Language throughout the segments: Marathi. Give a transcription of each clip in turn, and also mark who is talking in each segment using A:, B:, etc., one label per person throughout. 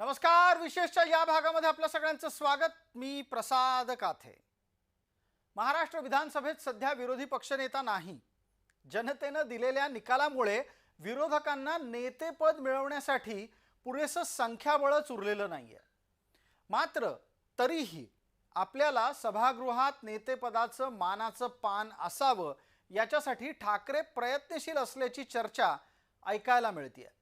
A: नमस्कार विशेषच्या या भागामध्ये आपलं सगळ्यांचं स्वागत. मी प्रसाद काथे. महाराष्ट्र विधानसभेत सध्या विरोधी पक्षनेता नाही. जनतेनं दिलेल्या निकालामुळे विरोधकांना नेतेपद मिळवण्यासाठी पुरेसं संख्याबळच उरलेलं नाहीये. मात्र तरीही आपल्याला सभागृहात नेतेपदाचं मानाचं पान असावं याच्यासाठी ठाकरे प्रयत्नशील असल्याची चर्चा ऐकायला मिळते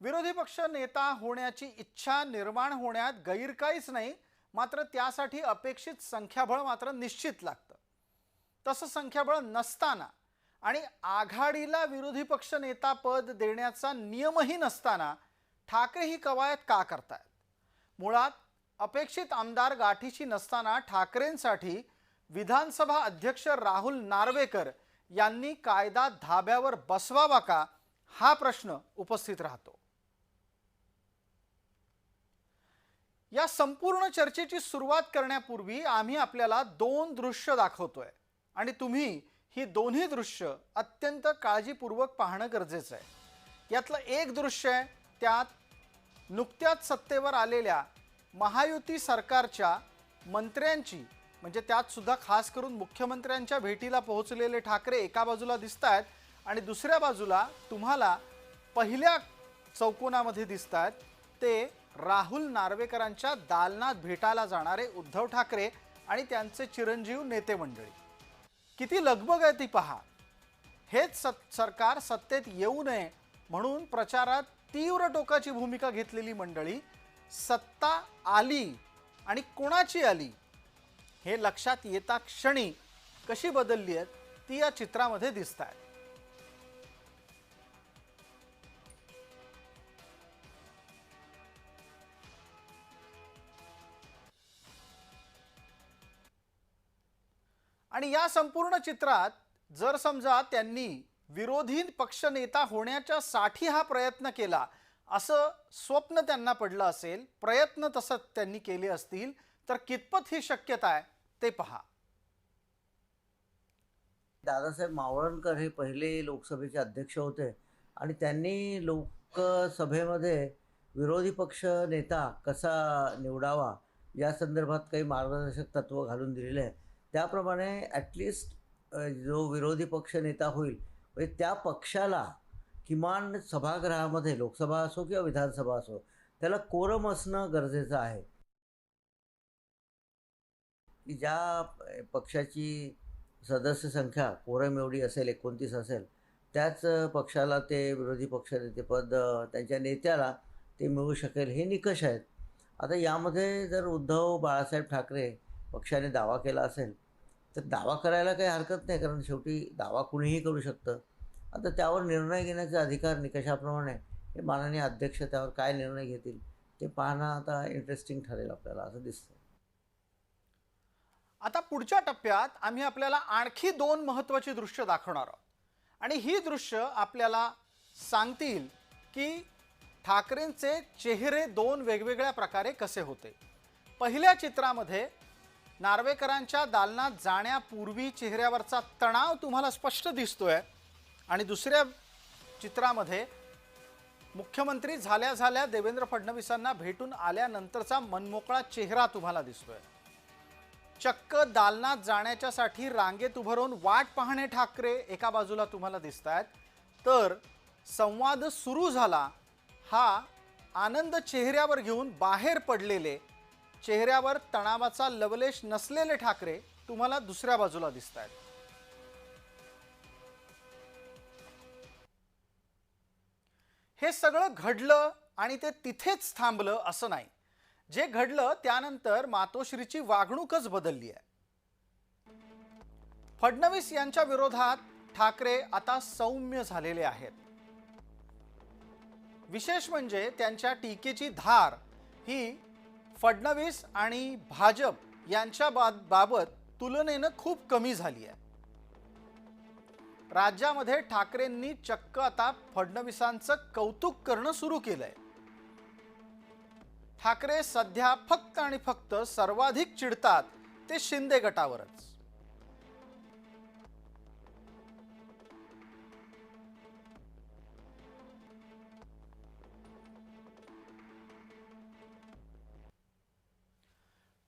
A: विरोधी पक्ष नेता होण्याची इच्छा निर्माण होण्यात गैर काहीच नाही मात्र त्यासाठी अपेक्षित संख्याबळ मात्र निश्चित लागतं. तसं संख्याबळ नसताना आणि आघाडीला विरोधी पक्ष नेता पद देण्याचा नियमही नसताना ठाकरे ही कवायत का करतायत? मुळात अपेक्षित आमदार गाठीशी नसताना ठाकरेंसाठी विधानसभा अध्यक्ष राहुल नार्वेकर यांनी कायदा धाब्यावर बसवावा का हा प्रश्न उपस्थित राहतो. या संपूर्ण चर्चेची सुरुवात करण्यापूर्वी आम्ही आपल्याला दोन दृश्य दाखवतोय. आणि तुम्ही ही दोन्ही दृश्य अत्यंत काळजीपूर्वक पाहणं गरजेचं आहे. यातलं एक दृश्य आहे त्यात नुकत्याच सत्तेवर आलेल्या महायुती सरकारच्या मंत्र्यांची म्हणजे त्यात सुद्धा खास करून मुख्यमंत्र्यांच्या भेटीला पोहोचलेले ठाकरे एका बाजूला दिसत आहेत आणि दुसऱ्या बाजूला तुम्हाला पहिल्या चौकोनामध्ये दिसत आहेत ते राहुल नार्वेकरांच्या दालनात भेटायला जाणारे उद्धव ठाकरे आणि त्यांचे चिरंजीव नेते मंडळी. किती लगबग आहे ती पहा. हेच सत सरकार सत्तेत येऊ नये म्हणून प्रचारात तीव्र टोकाची भूमिका घेतलेली मंडळी सत्ता आली आणि कोणाची आली हे लक्षात येता क्षणी कशी बदलली आहेत ती या चित्रामध्ये दिसत आहेत आणि या संपूर्ण चित्रात जर समजा त्यांनी विरोधी पक्षनेता होण्याच्या साठी हा प्रयत्न केला असं स्वप्न त्यांना पडलं असेल प्रयत्न तसं त्यांनी केले असतील तर कितपत ही शक्यता आहे ते पहा.
B: दादासाहेब मावळणकर हे पहिले लोकसभेचे अध्यक्ष होते आणि त्यांनी लोकसभेमध्ये विरोधी पक्ष नेता कसा निवडावा या संदर्भात काही मार्गदर्शक तत्त्व घालून दिलेले आहे त्याप्रमाणे ॲटलिस्ट जो विरोधी पक्ष नेता होईल म्हणजे त्या पक्षाला किमान सभागृहामध्ये लोकसभा असो किंवा विधानसभा असो त्याला कोरम असणं गरजेचं आहे. की ज्या पक्षाची सदस्य संख्या कोरम एवढी असेल एकोणतीस असेल त्याच पक्षाला ते विरोधी पक्षनेतेपद त्यांच्या नेत्याला ते मिळू शकेल हे निकष आहेत. आता यामध्ये जर उद्धव बाळासाहेब ठाकरे पक्षाने दावा केला असेल तर दावा करायला काही हरकत नाही कारण शेवटी दावा कुणीही करू शकतं. आता त्यावर निर्णय घेण्याचा अधिकार निकषाप्रमाणे हे माननीय अध्यक्ष त्यावर काय निर्णय घेतील ते पाहणं आता इंटरेस्टिंग ठरेल आपल्याला असं दिसतं
A: आता पुढच्या टप्प्यात आम्ही आपल्याला आणखी दोन महत्त्वाची दृश्य दाखवणार आहोत. आणि ही दृश्य आपल्याला सांगतील की ठाकरेंचे चेहरे दोन वेगवेगळ्या प्रकारे कसे होते. पहिल्या चित्रामध्ये नार्वेकरांच्या दालनात जाण्यापूर्वी चेहऱ्यावरचा तणाव तुम्हाला स्पष्ट दिसतोय. आणि दुसऱ्या चित्रामध्ये मुख्यमंत्री झाल्या झाल्या देवेंद्र फडणवीसांना भेटून आल्यानंतरचा मनमोकळा चेहरा तुम्हाला दिसतोय. चक्क दालनात जाण्याच्यासाठी रांगेत उभं राहून वाट पाहणे ठाकरे एका बाजूला तुम्हाला दिसत आहेत तर संवाद सुरू झाला. हा आनंद चेहऱ्यावर घेऊन बाहेर पडलेले चेहऱ्यावर तणावाचा लवलेश नसलेले ठाकरे तुम्हाला दुसऱ्या बाजूला दिसत आहेत हे सगळं घडलं आणि ते तिथेच थांबलं असं नाही. जे घडलं त्यानंतर मातोश्रीची वागणूकच बदलली आहे. फडणवीस यांच्या विरोधात ठाकरे आता सौम्य झालेले आहेत. विशेष म्हणजे त्यांच्या टीकेची धार ही फडणवीस आणि भाजप यांच्या बा बाबत तुलनेनं खूप कमी झाली आहे. राज्यामध्ये ठाकरेंनी चक्क आता फडणवीसांचं कौतुक करणं सुरू केलंय. ठाकरे सध्या फक्त आणि फक्त सर्वाधिक चिडतात ते शिंदे गटावरच.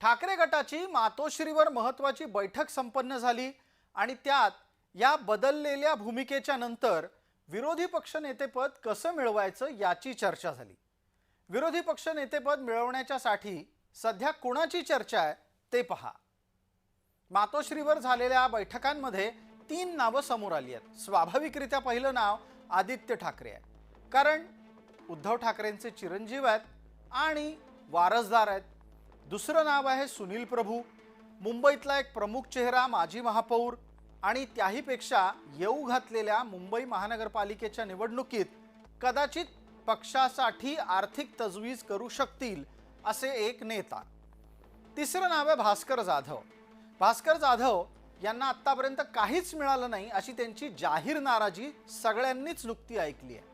A: ठाकरे गटाची मातोश्रीवर महत्त्वाची बैठक संपन्न झाली आणि त्यात या बदललेल्या भूमिकेच्या नंतर विरोधी पक्ष नेतेपद कसं मिळवायचं याची चर्चा झाली. विरोधी पक्ष नेतेपद मिळवण्याच्यासाठी सध्या कुणाची चर्चा आहे ते पहा. मातोश्रीवर झालेल्या बैठकांमध्ये तीन नावं समोर आली आहेत. स्वाभाविकरित्या पहिलं नाव आदित्य ठाकरे आहे. कारण उद्धव ठाकरेंचे चिरंजीव आहेत आणि वारसदार आहेत. दुसरं नाव आहे सुनील प्रभू. मुंबईतला एक प्रमुख चेहरा माजी महापौर आणि त्याहीपेक्षा येऊ घातलेल्या मुंबई महानगरपालिकेच्या निवडणुकीत कदाचित पक्षासाठी आर्थिक तजवीज करू शकतील असे एक नेता. तिसरं नाव आहे भास्कर जाधव. भास्कर जाधव यांना आत्तापर्यंत काहीच मिळालं नाही अशी त्यांची जाहीर नाराजी सगळ्यांनीच नुकती ऐकली आहे.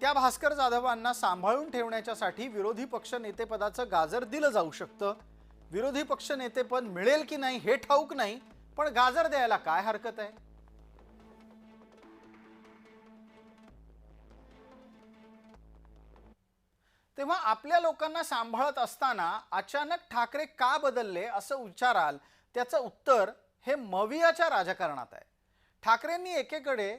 A: त्या भास्कर जाधवांना सांभाळून ठेवण्याच्यासाठी विरोधी पक्ष नेतेपदाचं गाजर दिलं जाऊ शकतं. विरोधी पक्ष नेतेपद मिळेल की नाही हे ठाऊक नाही पण गाजर द्यायला काय हरकत आहे? तेव्हा आपल्या लोकांना सांभाळत असताना अचानक ठाकरे का बदलले असं विचाराल त्याचं उत्तर हे मवियाच्या राजकारणात आहे. ठाकरेंनी एकेकडे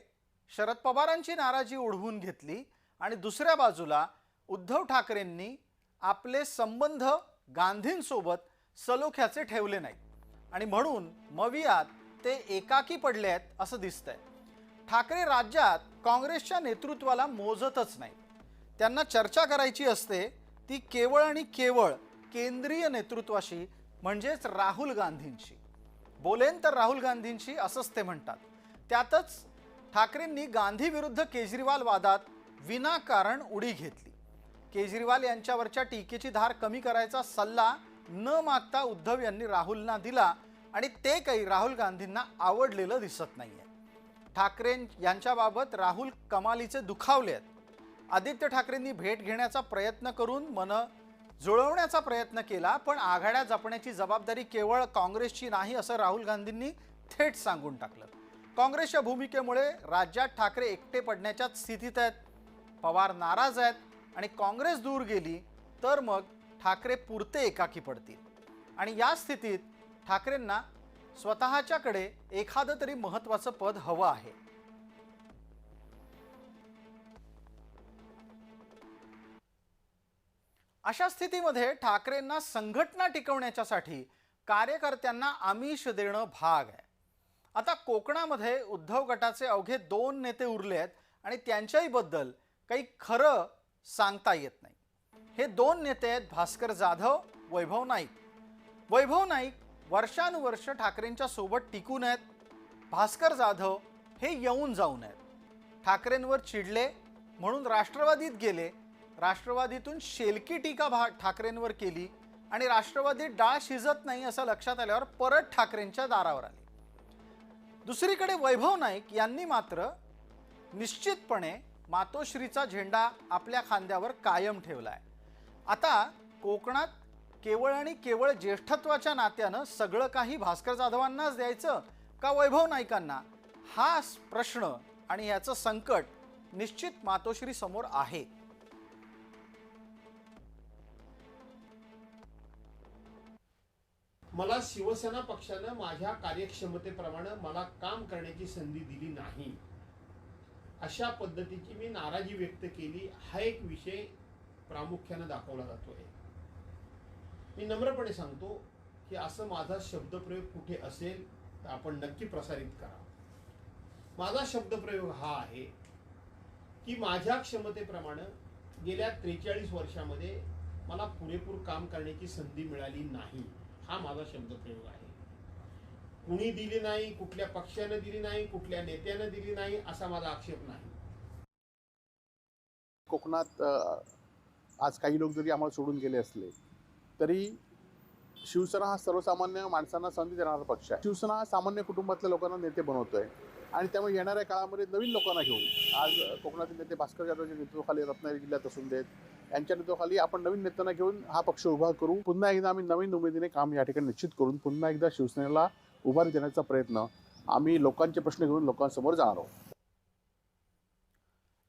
A: शरद पवारांची नाराजी ओढवून घेतली आणि दुसऱ्या बाजूला उद्धव ठाकरेंनी आपले संबंध गांधींसोबत सलोख्याचे ठेवले नाहीत. आणि म्हणून मवियात ते एकाकी पडले आहेत असं दिसतंय. ठाकरे राज्यात काँग्रेसच्या नेतृत्वाला मोजतच नाही त्यांना चर्चा करायची असते ती केवळ आणि केवळ केंद्रीय नेतृत्वाशी म्हणजेच राहुल गांधींशी. बोलेन तर राहुल गांधींशी असंच ते म्हणतात. त्यातच ठाकरेंनी गांधी विरुद्ध केजरीवाल वादात विनाकारण उडी घेतली. केजरीवाल यांच्यावरच्या टीकेची धार कमी करायचा सल्ला न मागता उद्धव यांनी राहुलना दिला आणि ते काही राहुल गांधींना आवडलेलं दिसत नाहीये. ठाकरे यांच्याबाबत राहुल कमालीचे दुखावले आहेत. आदित्य ठाकरेंनी भेट घेण्याचा प्रयत्न करून मन जुळवण्याचा प्रयत्न केला पण आघाड्या जपण्याची जबाबदारी केवळ काँग्रेसची नाही असं राहुल गांधींनी थेट सांगून टाकलं. काँग्रेसच्या भूमिकेमुळे राज्यात ठाकरे एकटे पडण्याच्या स्थितीत आहेत. पवार नाराज आहेत आणि काँग्रेस दूर गेली तर मग ठाकरे पुरते एकाकी पडतील. आणि या स्थितीत ठाकरेंना स्वतःच्याकडे एखादं तरी महत्त्वाचं पद हवं आहे. अशा स्थितीमध्ये ठाकरेंना संघटना टिकवण्याच्यासाठी कार्यकर्त्यांना आमिष देणं भाग आहे. आता कोकणामध्ये उद्धव गटाचे अवघे दोन नेते उरले आहेत आणि त्यांच्याहीबद्दल काही खरं सांगता येत नाही. हे दोन नेते आहेत भास्कर जाधव वैभव नाईक. वैभव नाईक वर्षानुवर्ष ठाकरेंच्या सोबत टिकून आहेत. भास्कर जाधव हे येऊन जाऊन आहेत. ठाकरेंवर चिडले म्हणून राष्ट्रवादीत गेले. राष्ट्रवादीतून शेलकी टीका भा ठाकरेंवर केली आणि राष्ट्रवादीत डाळ शिजत नाही असं लक्षात आल्यावर परत ठाकरेंच्या दारावर आले. दुसरीकडे वैभव नाईक यांनी मात्र निश्चितपणे मातोश्रीचा झेंडा आपल्या खांद्यावर कायम ठेवला आहे आता कोकणात केवळ आणि केवळ ज्येष्ठत्वाच्या नात्यानं सगळं काही भास्कर जाधवांनाच द्यायचं का वैभव नाईकांना? हा प्रश्न आणि याचं संकट निश्चित मातोश्री समोर आहे.
C: मला शिवसेना पक्षानं माझ्या कार्यक्षमतेप्रमाणे मला काम करण्याची संधी दिली नाही. अशा पद्धतीची मी नाराजी व्यक्त केली. हा एक विषय प्रामुख्यानं दाखवला जातोय. मी नम्रपणे सांगतो की असं माझा शब्दप्रयोग कुठे असेल तर आपण नक्की प्रसारित करा. माझा शब्दप्रयोग हा आहे की माझ्या क्षमतेप्रमाणे गेल्या त्रेचाळीस वर्षामध्ये मला पुरेपूर काम करण्याची संधी मिळाली नाही. हा माझा शब्दप्रयोग आहे. कुणी दिली नाही कुठल्या पक्षानं दिली नाही कुठल्या नेत्यानं दिली नाही असा माझा आक्षेप नाही.
D: कोकणात आज काही लोक जरी आम्हाला सोडून गेले असले तरी शिवसेना हा सर्वसामान्य माणसांना संधी देणारा पक्ष आहे. शिवसेना हा सामान्य कुटुंबातल्या लोकांना नेते बनवतोय. आणि त्यामुळे येणाऱ्या काळामध्ये नवीन लोकांना घेऊन आज कोकणातील नेते भास्कर जाधवच्या नेतृत्वाखाली रत्नागिरी जिल्ह्यात असून देत यांच्या नेतृत्वाखाली आपण नवीन नेत्यांना घेऊन हा पक्ष उभा करू. पुन्हा एकदा आम्ही नवीन उमेदीने काम या ठिकाणी निश्चित करून पुन्हा एकदा शिवसेनेला उभारी देण्याचा प्रयत्न आम्ही लोकांचे प्रश्न घेऊन लोकांसमोर जाणार आहोत.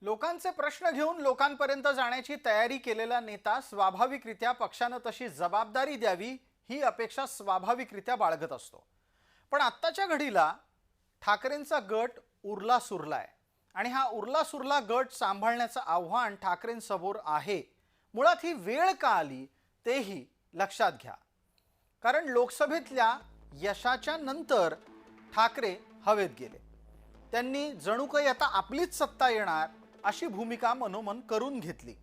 A: लोकांचे प्रश्न घेऊन लोकांपर्यंत जाण्याची तयारी केलेला नेता स्वाभाविकरित्या पक्षानं तशी जबाबदारी द्यावी ही अपेक्षा स्वाभाविकरित्या बाळगत असतो. पण आत्ताच्या घडीला ठाकरेंचा गट उरला आहे आणि हा उरला सुरला गट सांभाळण्याचं आव्हान ठाकरेंसमोर आहे. मुळात ही वेळ का आली तेही लक्षात घ्या. कारण लोकसभेतल्या यशाच्या नंतर ठाकरे हवेत गेले. त्यांनी जणू काही आता आपलीच सत्ता येणार अशी भूमिका मनोमन करून घेतली.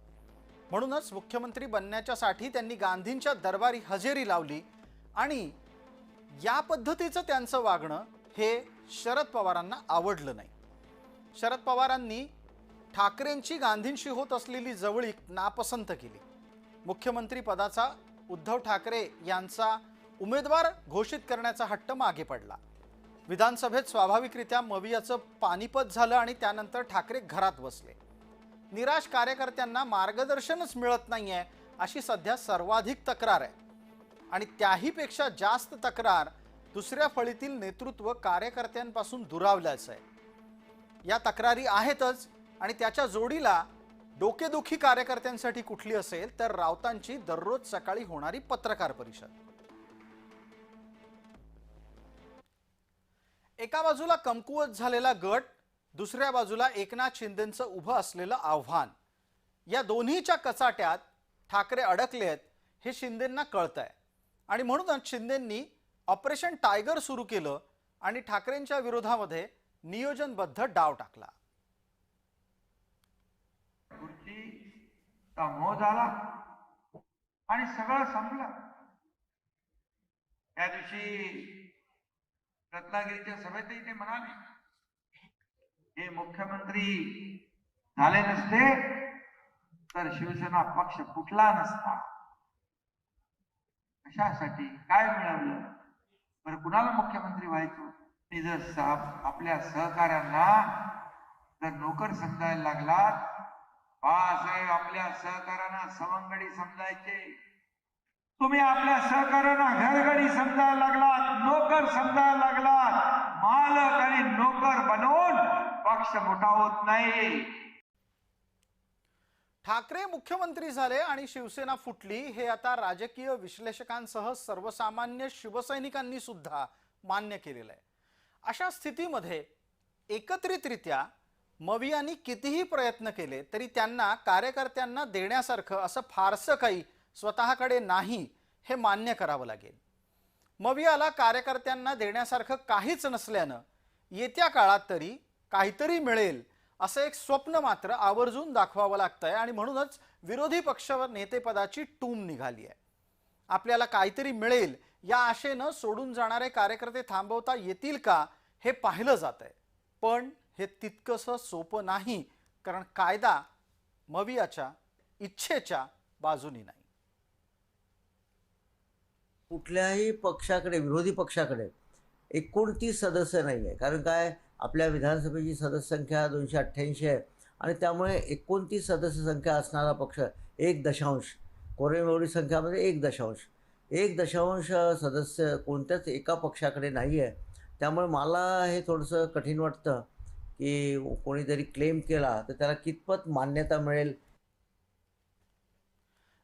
A: म्हणूनच मुख्यमंत्री बनण्याच्यासाठी त्यांनी गांधींच्या दरबारी हजेरी लावली आणि या पद्धतीचं त्यांचं वागणं हे शरद पवारांना आवडलं नाही. शरद पवारांनी ठाकरेंची गांधींशी होत असलेली जवळीक नापसंत केली. मुख्यमंत्री पदाचा उद्धव ठाकरे यांचा उमेदवार घोषित करण्याचा हट्ट मागे पडला. विधानसभेत स्वाभाविकरित्या मवियाचं पानिपत झालं आणि त्यानंतर ठाकरे घरात बसले. निराश कार्यकर्त्यांना मार्गदर्शनच मिळत नाहीये अशी सध्या सर्वाधिक तक्रार आहे. आणि त्याहीपेक्षा जास्त तक्रार दुसऱ्या फळीतील नेतृत्व कार्यकर्त्यांपासून दुरावल्याचं आहे. या तक्रारी आहेतच आणि त्याच्या जोडीला डोकेदुखी कार्यकर्त्यांसाठी कुठली असेल तर राऊतांची दररोज सकाळी होणारी पत्रकार परिषद. एका बाजूला कमकुवत झालेला गट दुसऱ्या बाजूला एकनाथ शिंदेचं उभं असलेलं आव्हान. या दोन्हीच्या कचाट्यात ठाकरे अडकले आहेत हे शिंदेंना कळत आहे आणि म्हणूनच शिंदेंनी ऑपरेशन टायगर सुरू केलं आणि ठाकरेंच्या विरोधामध्ये नियोजनबद्ध डाव टाकला.
E: झाला आणि सगळं संपलं. त्या दिवशी रत्नागिरीच्या सभेतही ते म्हणाले हे मुख्यमंत्री झाले नसते तर शिवसेना पक्ष कुठला नसता. कशासाठी? काय मिळवलं बरं कुणाला मुख्यमंत्री व्हायचो? मी जर सह- आपल्या सहकाऱ्यांना जर नोकर समजायला लागला बाळासाहेब आपल्या सहकाऱ्यांना सवंगडी समजायचे. तुम्ही आपल्या सहकाऱ्यांना घरगडी समजायला लागलात नोकर समजायला लागलात. मालक आणि नोकर बनवून पक्ष मोठा होत नाही.
A: ठाकरे मुख्यमंत्री झाले आणि शिवसेना फुटली हे आता राजकीय विश्लेषकांसह सर्वसामान्य शिवसैनिकांनी सुद्धा मान्य केलेलं आहे. अशा स्थितीमध्ये एकत्रितरित्या मवियांनी कितीही प्रयत्न केले तरी त्यांना कार्यकर्त्यांना देण्यासारखं असं फारसं काही स्वतःकडे नाही हे मान्य करावं लागेल. मवियाला कार्यकर्त्यांना देण्यासारखं काहीच नसल्यानं येत्या काळात तरी काहीतरी मिळेल असं एक स्वप्न मात्र आवर्जून दाखवावं लागतंय आणि म्हणूनच विरोधी पक्ष नेतेपदाची टूम निघाली आहे. आपल्याला काहीतरी मिळेल या आशेनं सोडून जाणारे कार्यकर्ते थांबवता येतील का हे पाहिलं जात आहे पण हे तितकंसं सोपं नाही कारण कायदा मवियाच्या इच्छेच्या बाजूनी नाही.
B: कुठल्याही पक्षाकडे विरोधी पक्षाकडे एकोणतीस सदस्य नाही आहे कारण काय? आपल्या विधानसभेची सदस्य संख्या दोनशे अठ्ठ्याऐंशी आहे आणि त्यामुळे एकोणतीस सदस्य संख्या असणारा पक्ष एक दशांश कोरेमेवढी संख्यामध्ये एक दशांश. एक दशांश सदस्य कोणत्याच एका पक्षाकडे नाही आहे त्यामुळे मला हे थोडंसं कठीण वाटतं की कोणीतरी क्लेम केला तर त्याला कितपत मान्यता मिळेल?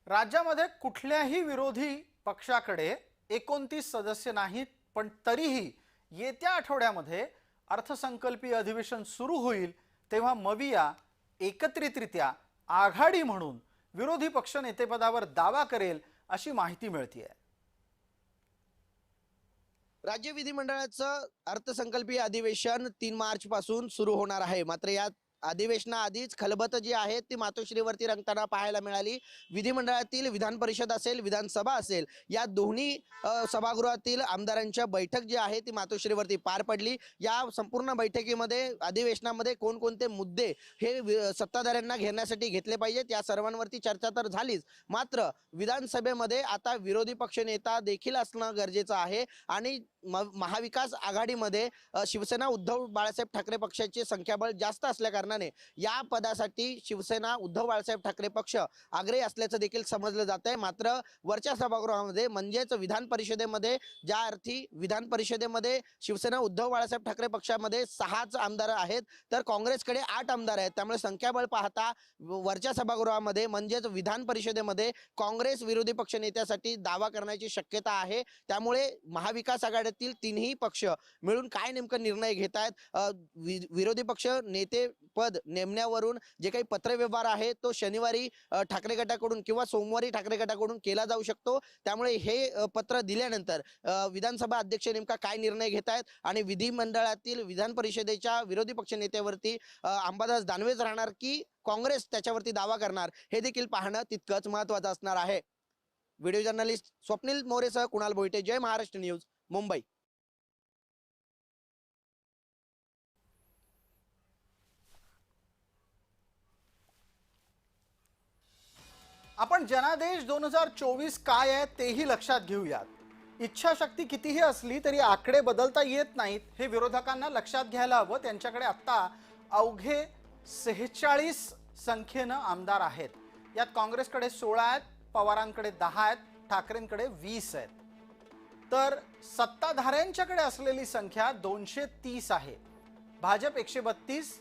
A: राज्यामध्ये कुठल्याही विरोधी पक्षाकडे एकोणतीस सदस्य नाहीत पण तरीही येत्या आठवड्यामध्ये अर्थसंकल्पीय अधिवेशन सुरू होईल तेव्हा मविया एकत्रितरित्या आघाडी म्हणून विरोधी पक्ष नेतेपदावर दावा करेल अशी माहिती मिळतीये.
F: राज्य विधिमंडळाचं अर्थसंकल्पीय अधिवेशन तीन मार्च पासून सुरू होणार आहे. मात्र यात अधिवेशनाआधीच खलबत जी आहेत ती मातोश्रीवरती रंगताना पाहायला मिळाली. विधिमंडळातील विधान परिषद असेल विधानसभा असेल या दोन्ही सभागृहातील आमदारांच्या बैठक जी आहे ती मातोश्रीवरती पार पडली. या संपूर्ण बैठकीमध्ये अधिवेशनामध्ये कोणकोणते मुद्दे हे सत्ताधाऱ्यांना घेण्यासाठी घेतले पाहिजेत या सर्वांवरती चर्चा तर झालीच. मात्र विधानसभेमध्ये आता विरोधी पक्षनेता देखील असणं गरजेचं आहे आणि म- महाविकास आघाडीमध्ये शिवसेना उद्धव बाळासाहेब ठाकरे पक्षाचे संख्याबळ जास्त असल्याकारणाने कारणाने या पदासाठी शिवसेना उद्धव बाळासाहेब ठाकरे पक्ष आग्रही असल्याचं देखील समजलं जात आहे मात्र वरच्या सभागृहामध्ये म्हणजेच विधान परिषदेमध्ये ज्या अर्थी विधान परिषदेमध्ये शिवसेना उद्धव बाळासाहेब ठाकरे पक्षामध्ये सहाच आमदार आहेत तर काँग्रेसकडे आठ आमदार आहेत. त्यामुळे संख्याबळ पाहता वरच्या सभागृहामध्ये म्हणजेच विधान परिषदेमध्ये काँग्रेस विरोधी पक्षनेत्यासाठी दावा करण्याची शक्यता आहे. त्यामुळे महाविकास आघाडीतील तीनही पक्ष मिळून काय नेमकं निर्णय घेत आहेत विरोधी पक्ष नेते पद नेमण्यावरून जे काही पत्रव्यवहार आहे तो शनिवारी ठाकरे गटाकडून किंवा सोमवारी ठाकरे गटाकडून केला जाऊ शकतो. त्यामुळे हे पत्र दिल्यानंतर विधानसभा अध्यक्ष नेमका काय निर्णय घेत आहेत आणि विधिमंडळातील विधान परिषदेच्या विरोधी पक्ष नेत्यावरती अंबादास दानवेच राहणार की काँग्रेस त्याच्यावरती दावा करणार हे देखील पाहणं तितकंच महत्वाचं असणार आहे. व्हिडिओ जर्नलिस्ट स्वप्नील मोरेसह कुणाल भोईटे जय महाराष्ट्र न्यूज मुंबई.
A: आपण जनादेश दोन हजार चोवीस काय आहे तेही लक्षात घेऊयात. इच्छाशक्ती कितीही असली तरी आकडे बदलता येत नाहीत हे विरोधकांना लक्षात घ्यायला हवं. त्यांच्याकडे आत्ता अवघे सेहेचाळीस संख्येनं आमदार आहेत. यात काँग्रेसकडे सोळा आहेत पवारांकडे दहा आहेत ठाकरेंकडे वीस आहेत. तर सत्ताधाऱ्यांच्याकडे असलेली संख्या दोनशे तीस आहे. भाजप एकशे बत्तीस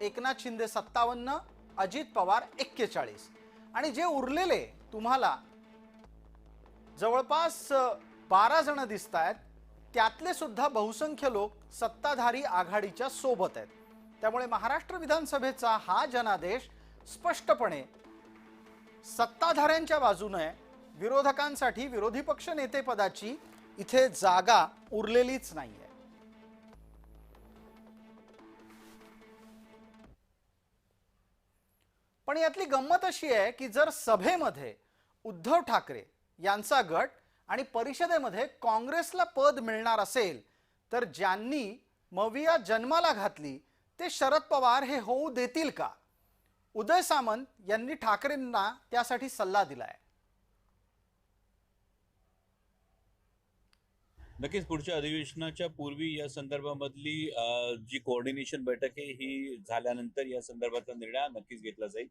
A: एकनाथ शिंदे सत्तावन्न अजित पवार एक्केचाळीस. आणि जे उरलेले तुम्हाला जवळपास बारा जण दिसत आहेत त्यातले सुद्धा बहुसंख्य लोक सत्ताधारी आघाडीच्या सोबत आहेत. त्यामुळे महाराष्ट्र विधानसभेचा हा जनादेश स्पष्टपणे सत्ताधाऱ्यांच्या बाजूने विरोधकांसाठी विरोधी पक्ष नेतेपदाची इथे जागा उरलेलीच नाही पण यातली गंमत अशी आहे की जर सभेमध्ये उद्धव ठाकरे यांचा गट आणि परिषदेमध्ये काँग्रेसला पद मिळणार असेल तर ज्यांनी मविया जन्माला घातली ते शरद पवार हे होऊ देतील का? उदय सामंत यांनी ठाकरेंना त्यासाठी सल्ला दिलाय.
G: नक्कीच पुढच्या अधिवेशनाच्या पूर्वी या संदर्भामधली जी कोऑर्डिनेशन बैठक आहे ही झाल्यानंतर या संदर्भातला निर्णय नक्कीच घेतला जाईल.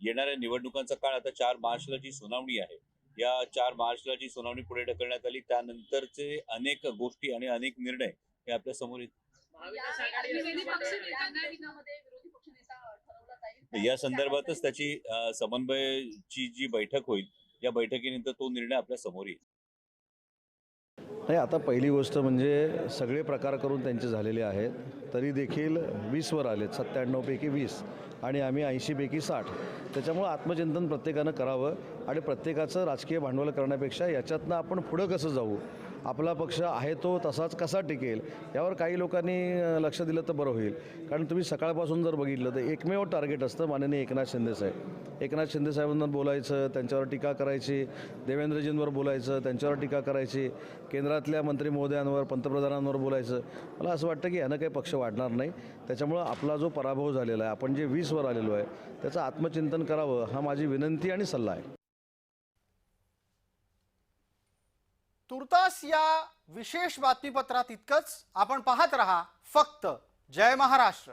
G: येणाऱ्या निवडणुकांचा काळ आता चार मार्चला जी सुनावणी आहे या चार मार्चला जी सुनावणी पुढे ढकलण्यात आली त्यानंतरचे अनेक गोष्टी आणि अनेक निर्णय हे आपल्यासमोर येत- या संदर्भातच त्याची समन्वयची जी बैठक होईल या बैठकीनंतर तो निर्णय आपल्यासमोर येईल.
H: नाही आता पहिली गोष्ट म्हणजे सगळे प्रकार करून त्यांचे झालेले आहेत. तरी देखील वीसवर आलेत सत्त्याण्णवपैकी वीस आणि आम्ही ऐंशीपैकी साठ. त्याच्यामुळं आत्मचिंतन प्रत्येकानं करावं आणि प्रत्येकाचं राजकीय भांडवल करण्यापेक्षा याच्यातनं आपण पुढं कसं जाऊ? आपला पक्ष आहे तो तसाच कसा टिकेल यावर काही लोकांनी लक्ष दिलं तर बरं होईल. कारण तुम्ही सकाळपासून जर बघितलं तर एकमेव टार्गेट असतं माननीय एकनाथ शिंदेसाहेब एकनाथ शिंदेसाहेबांना बोलायचं त्यांच्यावर टीका करायची देवेंद्रजींवर बोलायचं त्यांच्यावर टीका करायची केंद्रातल्या मंत्री महोदयांवर पंतप्रधानांवर बोलायचं. मला असं वाटतं की यानं काही पक्ष वाढणार नाही. त्याच्यामुळं आपला जो पराभव झालेला आहे आपण जे वीसवर आलेलो आहे त्याचं आत्मचिंतन करावं हा माझी विनंती आणि सल्ला आहे.
A: तुर्तास या विशेष बातमीपत्रात इतकंच. आपण पाहत रहा फक्त जय महाराष्ट्र.